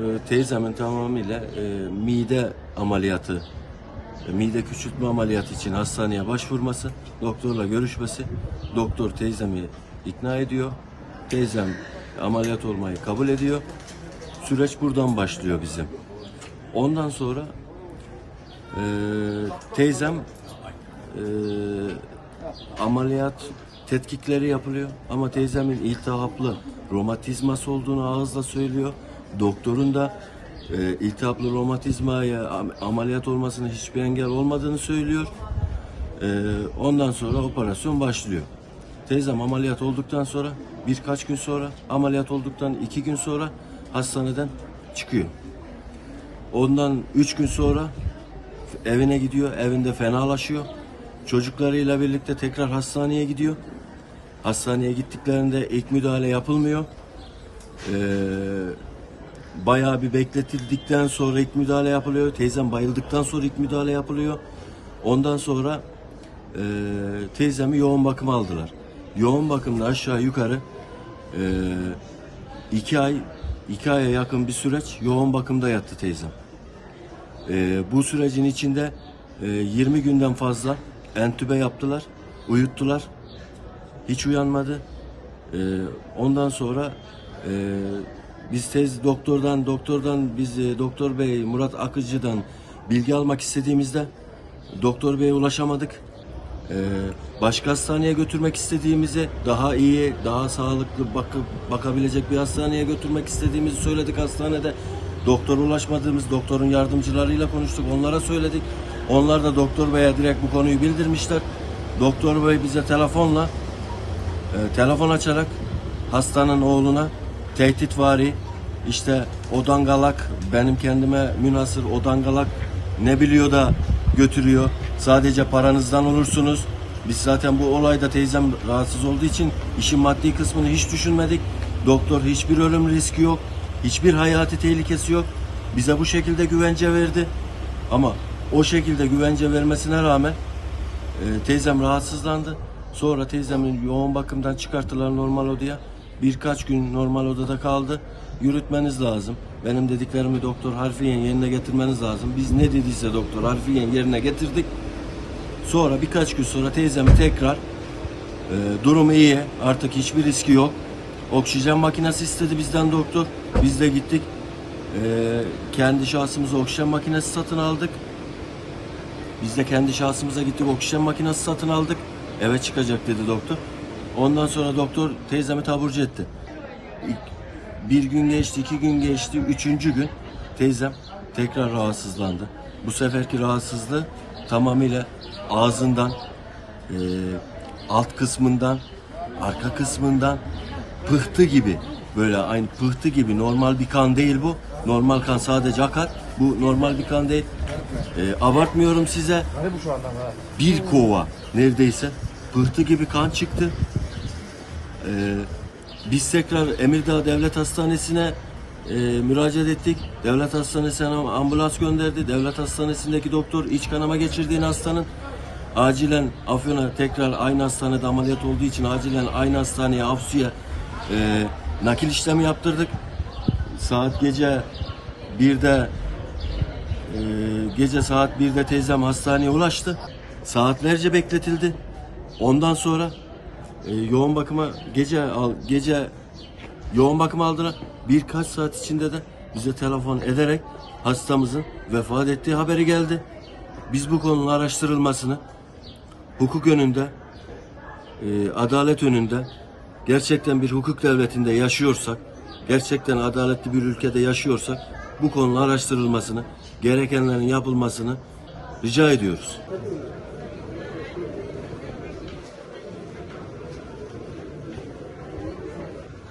Ee, Teyzemin tamamıyla e, mide ameliyatı, e, mide küçültme ameliyatı için hastaneye başvurması, doktorla görüşmesi, doktor teyzemi ikna ediyor, teyzem ameliyat olmayı kabul ediyor. Süreç buradan başlıyor bizim. Ondan sonra e, teyzem e, ameliyat tetkikleri yapılıyor ama teyzemin iltihaplı romatizması olduğunu ağızla söylüyor. Doktorun da e, iltihaplı romatizmaya am- ameliyat olmasına hiçbir engel olmadığını söylüyor. E, ondan sonra operasyon başlıyor. Teyzem ameliyat olduktan sonra birkaç gün sonra ameliyat olduktan iki gün sonra hastaneden çıkıyor. Ondan üç gün sonra evine gidiyor. Evinde fenalaşıyor. Çocuklarıyla birlikte tekrar hastaneye gidiyor. Hastaneye gittiklerinde ilk müdahale yapılmıyor. Ee, bayağı bir bekletildikten sonra ilk müdahale yapılıyor. Teyzem bayıldıktan sonra ilk müdahale yapılıyor. Ondan sonra e, teyzemi yoğun bakıma aldılar. Yoğun bakımda aşağı yukarı e, iki ay, iki aya yakın bir süreç yoğun bakımda yattı teyzem. Ee, bu sürecin içinde e, 20 günden fazla entübe yaptılar, uyuttular. Hiç uyanmadı. Ee, ondan sonra e, biz tez doktordan doktordan biz e, doktor bey Murat Akıcı'dan bilgi almak istediğimizde doktor beye ulaşamadık. Ee, başka hastaneye götürmek istediğimizi daha iyi, daha sağlıklı bakıp bakabilecek bir hastaneye götürmek istediğimizi söyledik hastanede. Doktora ulaşmadığımız doktorun yardımcılarıyla konuştuk. Onlara söyledik. Onlar da doktor beye direkt bu konuyu bildirmişler. Doktor bey bize telefonla e, telefon açarak hastanın oğluna tehditvari işte o dangalak benim kendime münasır o dangalak ne biliyor da götürüyor. Sadece paranızdan olursunuz. Biz zaten bu olayda teyzem rahatsız olduğu için işin maddi kısmını hiç düşünmedik. Doktor hiçbir ölüm riski yok. Hiçbir hayati tehlikesi yok. Bize bu şekilde güvence verdi. Ama o şekilde güvence vermesine rağmen e, teyzem rahatsızlandı. Sonra teyzemin yoğun bakımdan çıkarttılar normal odaya. Birkaç gün normal odada kaldı. Yürütmeniz lazım. Benim dediklerimi doktor harfiyen yerine getirmeniz lazım. Biz ne dediyse doktor harfiyen yerine getirdik. Sonra birkaç gün sonra teyzemi tekrar e, durumu iyi. Artık hiçbir riski yok. Oksijen makinesi istedi bizden doktor. Biz de gittik. E, kendi şahsımıza oksijen makinesi satın aldık. Biz de kendi şahsımıza gittik oksijen makinesi satın aldık. Eve çıkacak dedi doktor. Ondan sonra doktor teyzemi taburcu etti. Bir gün geçti, iki gün geçti, üçüncü gün teyzem tekrar rahatsızlandı. Bu seferki rahatsızlığı tamamıyla ağzından, eee, alt kısmından, arka kısmından pıhtı gibi böyle aynı pıhtı gibi normal bir kan değil bu. Normal kan sadece akar. Bu normal bir kan değil. Eee, abartmıyorum size. Bir kova neredeyse pıhtı gibi kan çıktı. Ee, biz tekrar Emirdağ Devlet Hastanesi'ne e, müracaat ettik. Devlet Hastanesi'ne ambulans gönderdi. Devlet Hastanesi'ndeki doktor iç kanama geçirdiğini hastanın acilen Afyon'a tekrar aynı hastanede ameliyat olduğu için acilen aynı hastaneye Afsu'ya e, nakil işlemi yaptırdık. Saat gece 1'de e, gece saat 1'de teyzem hastaneye ulaştı. Saatlerce bekletildi. Ondan sonra e, yoğun bakıma gece al, gece yoğun bakıma aldılar. Birkaç saat içinde de bize telefon ederek hastamızın vefat ettiği haberi geldi. Biz bu konunun araştırılmasını hukuk önünde, e, adalet önünde gerçekten bir hukuk devletinde yaşıyorsak, gerçekten adaletli bir ülkede yaşıyorsak bu konunun araştırılmasını, gerekenlerin yapılmasını rica ediyoruz.